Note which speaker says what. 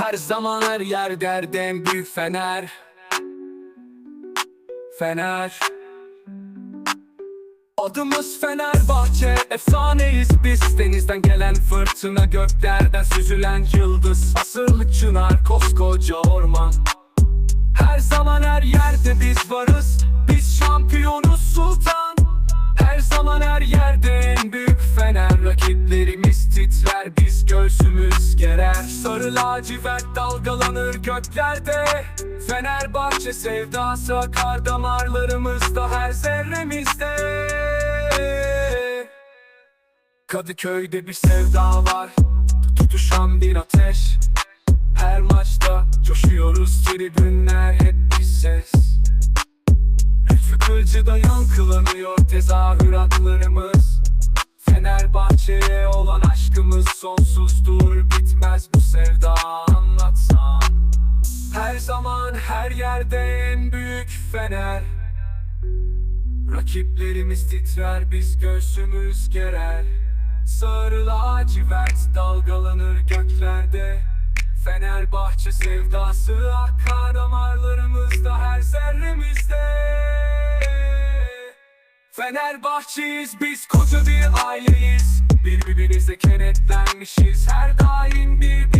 Speaker 1: Her zaman her yer derden büyük fener. Fener. Adımız Fenerbahçe Efsaneyiz biz. Denizden gelen fırtına Göklerden süzülen yıldız. Asırlık çınar koskoca orman. Her zaman her yerde biz varız. Biz şampiyonuz lacivert dalgalanır göklerde. Fenerbahçe sevdası akar damarlarımızda her zerremizde. Kadıköy'de bir sevda var. Tutuşan bir ateş. Her maçta coşuyoruz tribünler hep bir ses. Kırcı'da yankılanıyor tezahüratlarımız. Fenerbahçe'ye olan aşkımız sonsuzdur Bitmez bu sevda. Anlatsam Her zaman her yerde en büyük fener. Rakiplerimiz titrer biz göğsümüz gerer. Sarı lacivert dalgalanır göklerde. Fenerbahçe sevdası akar damarlarımızda her zerremizde Fenerbahçeyiz biz koca bir aileyiz. Birbirimize kenetlenmişiz. Her daim birbirimize